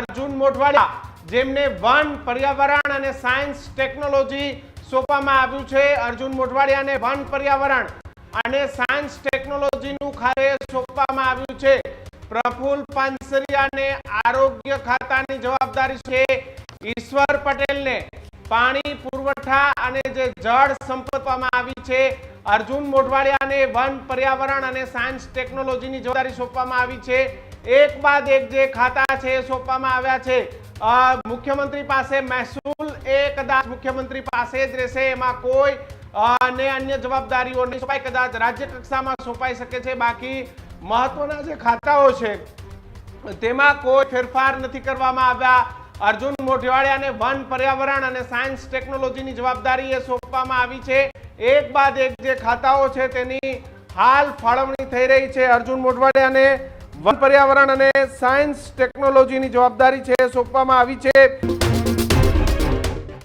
અર્જુન મોઢવાડિયા, જેમને વન પર્યાવરણ અને સાયન્સ ટેકનોલોજી સોંપવામાં આવ્યું છે. અર્જુન મોઢવાડિયાને વન પર્યાવરણ અને સાયન્સ ટેકનોલોજીનું ખાતે સોંપવામાં આવ્યું છે. પ્રફુલ પાનસરિયાને આરોગ્ય ખાતાની જવાબદારી છે. ઈશ્વર પટેલને પાણી, પુરવઠા અને જે જળ સંપદવામાં આવી છે. અર્જુન મોઢવાડિયાને વન પર્યાવરણ અને સાયન્સ ટેકનોલોજીની જવાબદારી સોંપવામાં આવી છે. એક બાદ એક જે ખાતા છે એ સોંપવામાં આવ્યા છે. મુખ્યમંત્રી પાસે મહેસૂલ એ કદાચ મુખ્યમંત્રી પાસે જ રહેશે. એમાં કોઈ અને અન્ય જવાબદારીઓ નહીં સોંપાય. કદાચ રાજ્ય કક્ષામાં સોંપાઈ શકે છે. બાકી મહત્વના જે ખાતાઓ છે, તેમાં કોઈ ફેરફાર નથી કરવામાં આવ્યા. અર્જુન મોઢવાડિયાને વન પર્યાવરણ અને સાયન્સ ટેકનોલોજીની જવાબદારી એ સોંપવામાં આવી છે. એક બાદ એક જે ખાતાઓ છે, તેની હાલ ફાળવણી થઈ રહી છે અર્જુન મોઢવાડિયાને વન પર્યાવરણ અને સાયન્સ ટેકનોલોજીની જવાબદારી છે સોંપવામાં આવી છે.